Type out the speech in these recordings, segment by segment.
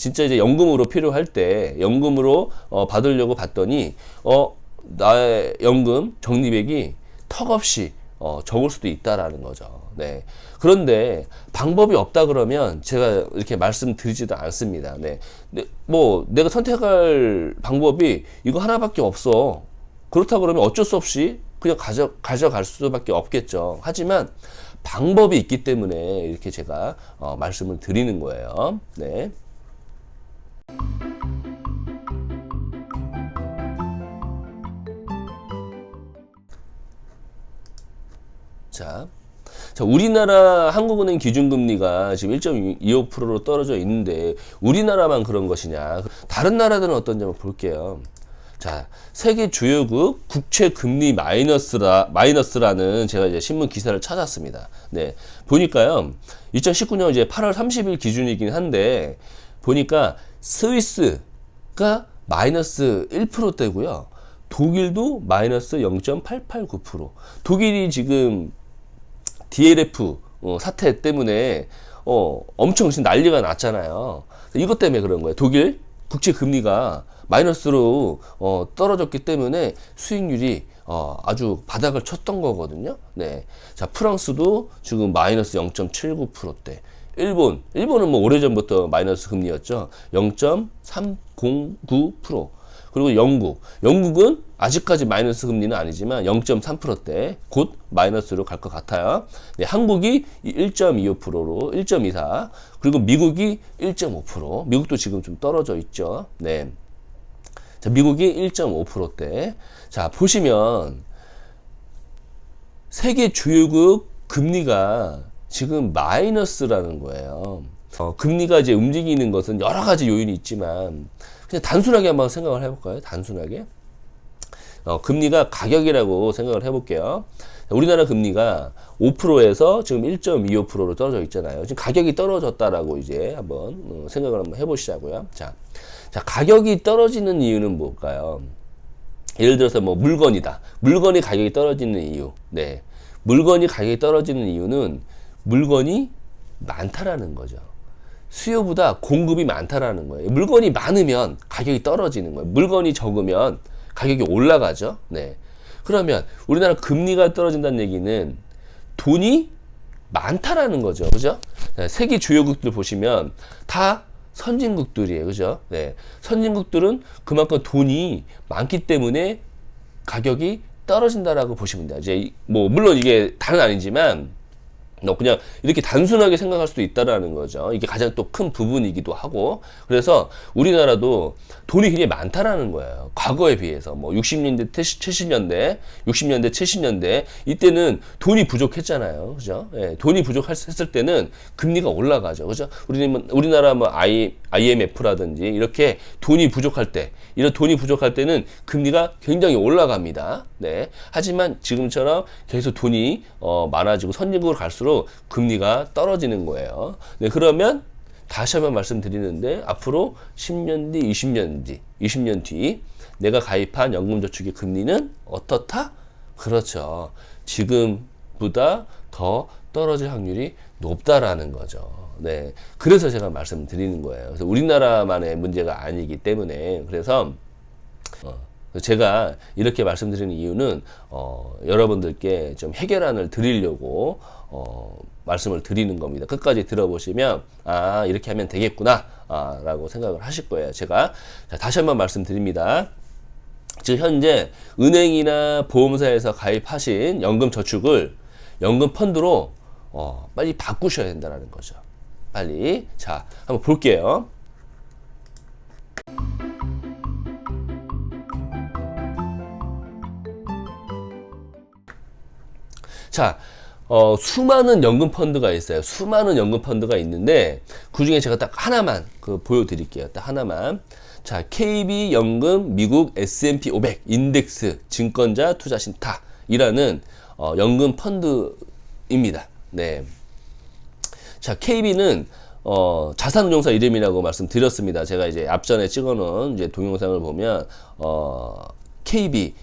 진짜 이제 연금으로 필요할 때 연금으로 어, 받으려고 봤더니 어 나의 연금 적립액이 턱없이 어, 적을 수도 있다라는 거죠. 네. 그런데 방법이 없다 그러면 제가 이렇게 말씀드리지도 않습니다. 네. 네, 뭐 내가 선택할 방법이 이거 하나밖에 없어. 그렇다 그러면 어쩔 수 없이 그냥 가져 가져갈 수밖에 없겠죠. 하지만 방법이 있기 때문에 이렇게 제가 어, 말씀을 드리는 거예요. 네. 자, 자, 우리나라 한국은행 기준금리가 지금 1.25%로 떨어져 있는데 우리나라만 그런 것이냐? 다른 나라들은 어떤지 한번 볼게요. 자, 세계 주요국 국채 금리 마이너스라 마이너스라는 제가 이제 신문 기사를 찾았습니다. 네, 보니까요, 2019년 이제 8월 30일 기준이긴 한데 보니까 스위스가 마이너스 1%대고요. 독일도 마이너스 0.889%. 독일이 지금 DLF 어, 사태 때문에 어, 엄청 지금 난리가 났잖아요. 이것 때문에 그런 거예요. 독일 국채 금리가 마이너스로 어, 떨어졌기 때문에 수익률이 어, 아주 바닥을 쳤던 거거든요. 네. 자, 프랑스도 지금 마이너스 0.79%대. 일본, 일본은 뭐 오래전부터 마이너스 금리였죠. 0.309%. 그리고 영국, 영국은 아직까지 마이너스 금리는 아니지만 0.3%대 곧 마이너스로 갈 것 같아요. 네, 한국이 1.25%로 1.24 그리고 미국이 1.5% 미국도 지금 좀 떨어져 있죠. 네. 자, 미국이 1.5%대. 자, 보시면 세계 주요국 금리가 지금 마이너스라는 거예요. 어, 금리가 이제 움직이는 것은 여러 가지 요인이 있지만 그냥 단순하게 한번 생각을 해볼까요? 단순하게. 어, 금리가 가격이라고 생각을 해볼게요. 우리나라 금리가 5%에서 지금 1.25%로 떨어져 있잖아요. 지금 가격이 떨어졌다라고 이제 한번 어, 생각을 한번 해보시자고요. 자, 자, 가격이 떨어지는 이유는 뭘까요? 예를 들어서 뭐 물건이다. 물건이 가격이 떨어지는 이유. 네. 물건이 가격이 떨어지는 이유는 물건이 많다라는 거죠. 수요보다 공급이 많다라는 거예요. 물건이 많으면 가격이 떨어지는 거예요. 물건이 적으면 가격이 올라가죠. 네. 그러면 우리나라 금리가 떨어진다는 얘기는 돈이 많다라는 거죠. 그죠? 네, 세계 주요국들 보시면 다 선진국들이에요. 그죠? 네. 선진국들은 그만큼 돈이 많기 때문에 가격이 떨어진다라고 보시면 돼요. 이제 뭐 물론 이게 다는 아니지만 너 그냥 이렇게 단순하게 생각할 수도 있다라는 거죠. 이게 가장 또 큰 부분이기도 하고. 그래서 우리나라도 돈이 굉장히 많다라는 거예요. 과거에 비해서. 뭐 60년대, 70년대, 60년대, 70년대 이때는 돈이 부족했잖아요. 그죠? 예, 돈이 부족했을 때는 금리가 올라가죠. 그죠? 우리는 우리나라 뭐 I, IMF라든지 이렇게 돈이 부족할 때, 이런 돈이 부족할 때는 금리가 굉장히 올라갑니다. 네. 하지만 지금처럼 계속 돈이 어, 많아지고 선진국으로 갈수록 금리가 떨어지는 거예요. 네. 그러면 다시 한번 말씀드리는데 앞으로 10년 뒤, 20년 뒤, 20년 뒤 내가 가입한 연금저축의 금리는 어떻다? 그렇죠. 지금보다 더 떨어질 확률이 높다라는 거죠. 네. 그래서 제가 말씀드리는 거예요. 그래서 우리나라만의 문제가 아니기 때문에 그래서 어, 제가 이렇게 말씀드리는 이유는 어, 여러분들께 좀 해결안을 드리려고 어, 말씀을 드리는 겁니다. 끝까지 들어보시면 아 이렇게 하면 되겠구나 아, 라고 생각을 하실 거예요. 제가 자, 다시 한번 말씀드립니다. 지금 현재 은행이나 보험사에서 가입하신 연금 저축을 연금 펀드로 어, 빨리 바꾸셔야 된다는 거죠. 빨리 자 한번 볼게요. 자, 어, 수많은 연금 펀드가 있어요. 수많은 연금 펀드가 있는데 그 중에 제가 딱 하나만 그 보여드릴게요. 딱 하나만. 자, KB 연금 미국 S&P 500 인덱스 증권자 투자 신탁이라는 어, 연금 펀드입니다. 네. 자, KB는 어, 자산운용사 이름이라고 말씀드렸습니다. 제가 이제 앞전에 찍어놓은 이제 동영상을 보면 어, KB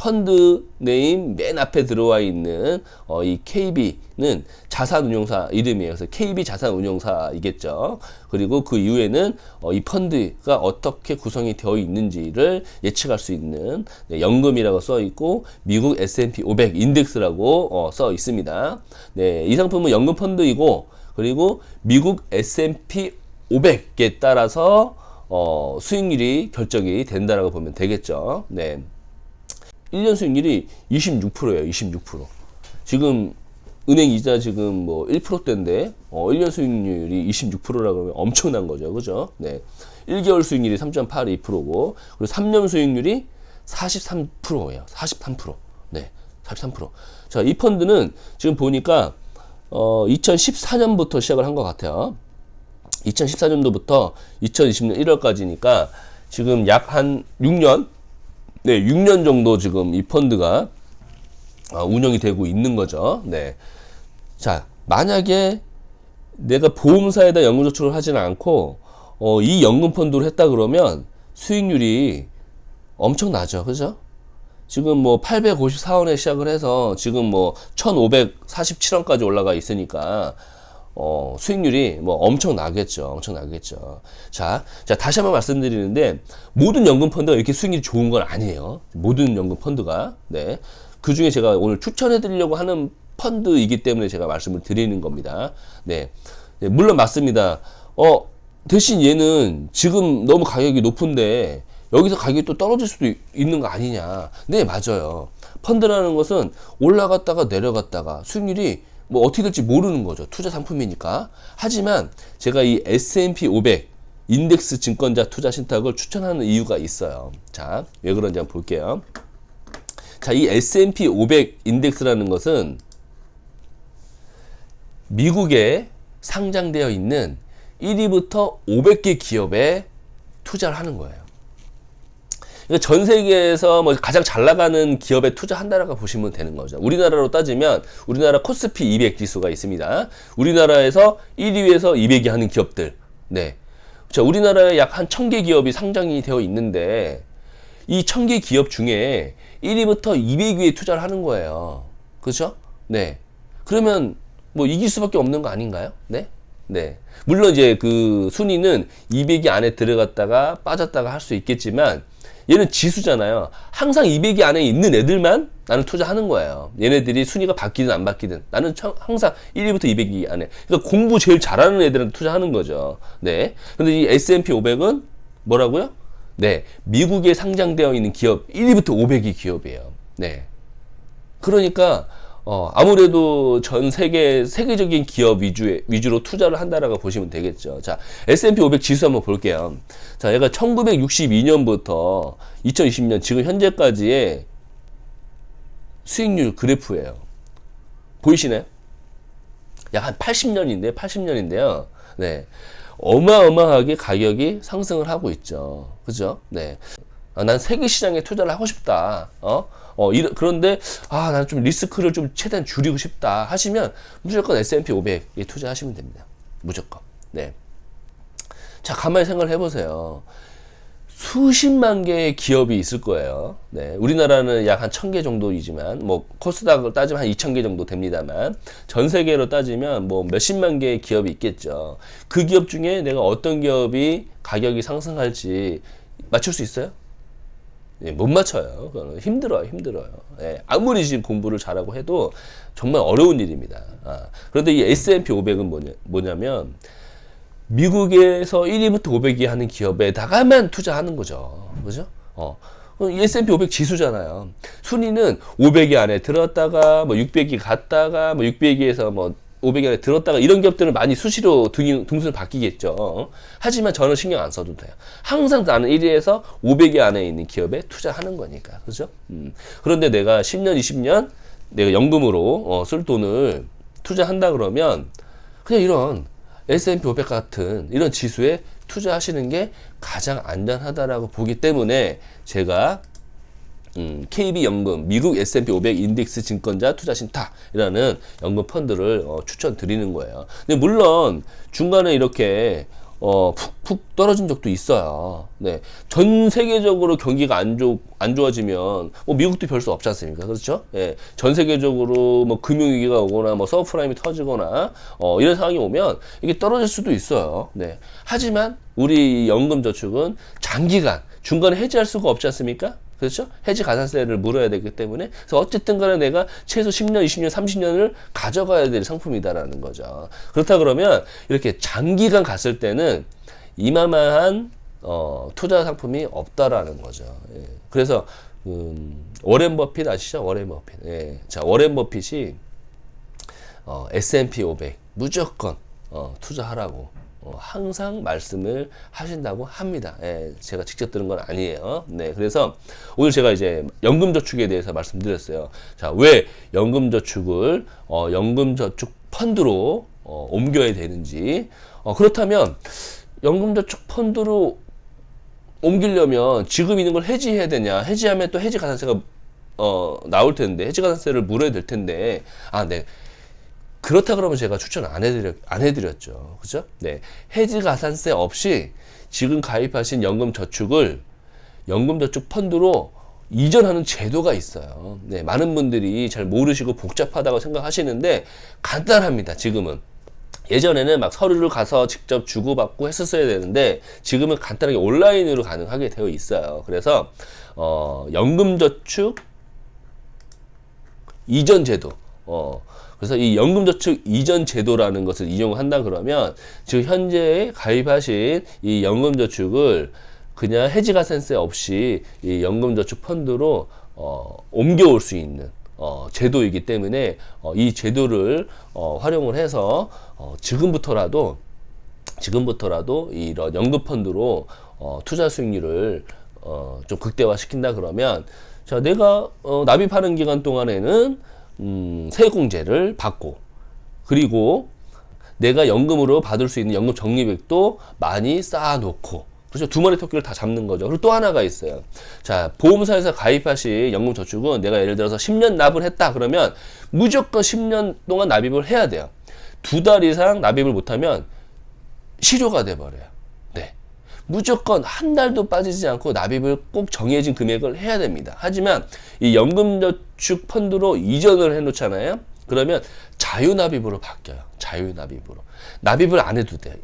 펀드 네임 맨 앞에 들어와 있는 어, 이 KB는 자산운용사 이름이에요. 그래서 KB 자산운용사이겠죠. 그리고 그 이후에는 어, 이 펀드가 어떻게 구성이 되어 있는지를 예측할 수 있는 네, 연금이라고 써 있고 미국 S&P 500 인덱스라고 어, 써 있습니다. 네, 이 상품은 연금 펀드이고 그리고 미국 S&P 500에 따라서 어, 수익률이 결정이 된다라고 보면 되겠죠. 네. 1년 수익률이 26%예요. 26%. 지금 은행 이자 지금 뭐 1%대인데 어 1년 수익률이 26%라고 하면 엄청난 거죠. 그죠? 네. 1개월 수익률이 3.82%고 그리고 3년 수익률이 43%예요. 43%. 네. 43%. 자, 이 펀드는 지금 보니까 어 2014년부터 시작을 한 것 같아요. 2014년도부터 2020년 1월까지니까 지금 약 한 6년 네, 6년 정도 지금 이 펀드가 어, 운영이 되고 있는 거죠. 네. 자, 만약에 내가 보험사에다 연금 저축을 하지는 않고 어, 이 연금 펀드로 했다 그러면 수익률이 엄청나죠. 그죠? 지금 뭐 854원에 시작을 해서 지금 뭐 1547원까지 올라가 있으니까 어, 수익률이 뭐 엄청 나겠죠. 엄청 나겠죠. 자, 자, 다시 한번 말씀드리는데, 모든 연금 펀드가 이렇게 수익률이 좋은 건 아니에요. 모든 연금 펀드가. 네. 그 중에 제가 오늘 추천해 드리려고 하는 펀드이기 때문에 제가 말씀을 드리는 겁니다. 네. 네, 물론 맞습니다. 어, 대신 얘는 지금 너무 가격이 높은데, 여기서 가격이 또 떨어질 수도 있- 있는 거 아니냐. 네, 맞아요. 펀드라는 것은 올라갔다가 내려갔다가 수익률이 뭐 어떻게 될지 모르는 거죠. 투자 상품이니까. 하지만 제가 이 S&P 500 인덱스 증권자 투자 신탁을 추천하는 이유가 있어요. 자, 왜 그런지 한번 볼게요. 자, 이 S&P 500 인덱스라는 것은 미국에 상장되어 있는 1위부터 500개 기업에 투자를 하는 거예요. 그러니까 전 세계에서 뭐 가장 잘 나가는 기업에 투자한다라고 보시면 되는 거죠. 우리나라로 따지면 우리나라 코스피 200 지수가 있습니다. 우리나라에서 1위에서 200위 하는 기업들. 네. 자, 우리나라에 약한 1000개 기업이 상장이 되어 있는데 이 1000개 기업 중에 1위부터 200위에 투자를 하는 거예요. 그렇죠? 네. 그러면 뭐 이길 수밖에 없는 거 아닌가요? 네. 네. 물론 이제 그 순위는 200위 안에 들어갔다가 빠졌다가 할 수 있겠지만 얘는 지수잖아요. 항상 200위 안에 있는 애들만 나는 투자하는 거예요. 얘네들이 순위가 바뀌든 안 바뀌든 나는 청- 항상 1위부터 200위 안에. 그러니까 공부 제일 잘하는 애들한테 투자하는 거죠. 네. 근데 이 S&P 500은 뭐라고요? 네. 미국에 상장되어 있는 기업 1위부터 500위 기업이에요. 네. 그러니까 어, 아무래도 전 세계 세계적인 기업 위주의 위주로 투자를 한다라고 보시면 되겠죠. 자, S&P 500 지수 한번 볼게요. 자, 얘가 1962년부터 2020년 지금 현재까지의 수익률 그래프예요. 보이시나요? 약 한 80년인데 80년인데요. 네. 어마어마하게 가격이 상승을 하고 있죠. 그죠? 네. 아, 난 세계 시장에 투자를 하고 싶다. 어? 어, 이러, 그런데, 아, 나는 좀 리스크를 좀 최대한 줄이고 싶다. 하시면, 무조건 S&P 500에 투자하시면 됩니다. 무조건. 네. 자, 가만히 생각을 해보세요. 수십만 개의 기업이 있을 거예요. 네. 우리나라는 약 한 천 개 정도이지만, 뭐, 코스닥을 따지면 한 이천 개 정도 됩니다만, 전 세계로 따지면 뭐 몇십만 개의 기업이 있겠죠. 그 기업 중에 내가 어떤 기업이 가격이 상승할지 맞출 수 있어요? 예, 못 맞춰요. 그거는 힘들어요, 힘들어요. 예, 아무리 지금 공부를 잘하고 해도 정말 어려운 일입니다. 아, 그런데 이 S&P 500은 뭐냐, 뭐냐면 미국에서 1위부터 500위 하는 기업에다가만 투자하는 거죠. 그죠? 어. 이 S&P 500 지수잖아요. 순위는 500위 안에 들었다가 뭐 600위 갔다가 뭐 600위에서 뭐 500위 안에 들었다가 이런 기업들은 많이 수시로 등, 등수를 바뀌겠죠. 어? 하지만 저는 신경 안 써도 돼요. 항상 나는 1위에서 500위 안에 있는 기업에 투자하는 거니까. 그죠? 음. 그런데 내가 10년, 20년 내가 연금으로 어, 쓸 돈을 투자한다 그러면 그냥 이런 S&P 500 같은 이런 지수에 투자하시는 게 가장 안전하다라고 보기 때문에 제가 음, KB 연금 미국 S&P 500 인덱스 증권자 투자 신탁이라는 연금 펀드를 어, 추천드리는 거예요. 근데 물론 중간에 이렇게 어, 푹푹 떨어진 적도 있어요. 네. 전 세계적으로 경기가 안, 좋, 안 좋아지면, 뭐, 미국도 별 수 없지 않습니까? 그렇죠? 예. 전 세계적으로 뭐, 금융위기가 오거나, 뭐, 서브프라임이 터지거나, 어, 이런 상황이 오면, 이게 떨어질 수도 있어요. 네. 하지만, 우리 연금저축은 장기간, 중간에 해지할 수가 없지 않습니까? 그렇죠? 해지 가산세를 물어야 되기 때문에 그래서 어쨌든 간에 내가 최소 10년, 20년, 30년을 가져가야 될 상품이다라는 거죠. 그렇다 그러면 이렇게 장기간 갔을 때는 이마마한 어, 투자 상품이 없다라는 거죠. 예. 그래서 음, 워렌 버핏 아시죠? 워렌 버핏. 예. 자, 워렌 버핏이 어, S&P 500 무조건 어, 투자하라고 어, 항상 말씀을 하신다고 합니다. 예, 제가 직접 들은 건 아니에요. 네, 그래서 오늘 제가 이제 연금저축에 대해서 말씀드렸어요. 자, 왜 연금저축을 어, 연금저축 펀드로 어, 옮겨야 되는지. 어, 그렇다면 연금저축 펀드로 옮기려면 지금 있는 걸 해지해야 되냐? 해지하면 또 해지 가산세가 어, 나올 텐데 해지 가산세를 물어야 될 텐데 아, 네. 그렇다 그러면 제가 추천 안 해드렸, 안 해드렸죠. 그죠? 네. 해지 가산세 없이 지금 가입하신 연금 저축을 연금 저축 펀드로 이전하는 제도가 있어요. 네. 많은 분들이 잘 모르시고 복잡하다고 생각하시는데 간단합니다. 지금은. 예전에는 막 서류를 가서 직접 주고받고 했었어야 되는데 지금은 간단하게 온라인으로 가능하게 되어 있어요. 그래서 어, 연금저축 이전 제도. 어, 그래서 이 연금저축 이전 제도라는 것을 이용한다 그러면 지금 현재 가입하신 이 연금저축을 그냥 해지가산세 없이 이 연금저축 펀드로 어, 옮겨올 수 있는 어, 제도이기 때문에 어, 이 제도를 어, 활용을 해서 어, 지금부터라도 지금부터라도 이런 연금 펀드로 어, 투자 수익률을 어, 좀 극대화 시킨다 그러면 자 내가 어, 납입하는 기간 동안에는 음, 세공제를 받고 그리고 내가 연금으로 받을 수 있는 연금 적립액도 많이 쌓아놓고 그렇죠? 두 마리 토끼를 다 잡는 거죠. 그리고 또 하나가 있어요. 자 보험사에서 가입하신 연금 저축은 내가 예를 들어서 10년 납을 했다 그러면 무조건 10년 동안 납입을 해야 돼요. 두 달 이상 납입을 못하면 실효가 돼 버려요. 네 무조건 한 달도 빠지지 않고 납입을 꼭 정해진 금액을 해야 됩니다. 하지만 이 연금저축 펀드로 이전을 해 놓잖아요. 그러면 자유납입으로 바뀌어요. 자유납입으로. 납입을 안 해도 돼.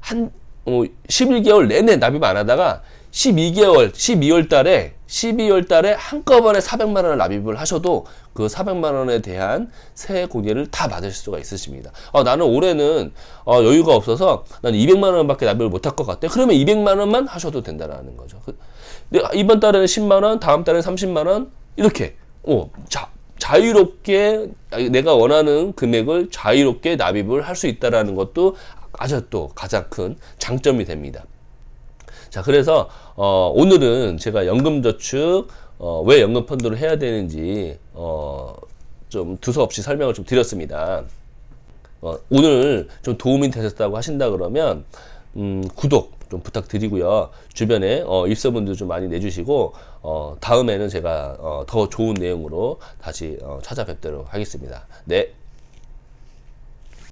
한 어, 11개월 내내 납입 안 하다가 12개월, 12월 달에 12월 달에 한꺼번에 400만 원을 납입을 하셔도 그 400만 원에 대한 세액 공제를 다 받으실 수가 있으십니다. 어, 나는 올해는 어, 여유가 없어서 나는 200만 원밖에 납입을 못할 것 같아. 그러면 200만 원만 하셔도 된다라는 거죠. 그, 내가 이번 달에는 10만 원, 다음 달에는 30만 원 이렇게 어, 자, 자유롭게 내가 원하는 금액을 자유롭게 납입을 할 수 있다라는 것도 아주 또 가장 큰 장점이 됩니다. 자, 그래서 어, 오늘은 제가 연금저축 어, 왜 연금 펀드를 해야 되는지 어, 좀 두서없이 설명을 좀 드렸습니다. 어, 오늘 좀 도움이 되셨다고 하신다 그러면 음, 구독 좀 부탁드리고요. 주변에 어, 입소문도 좀 많이 내주시고 어, 다음에는 제가 어, 더 좋은 내용으로 다시 어, 찾아뵙도록 하겠습니다. 네.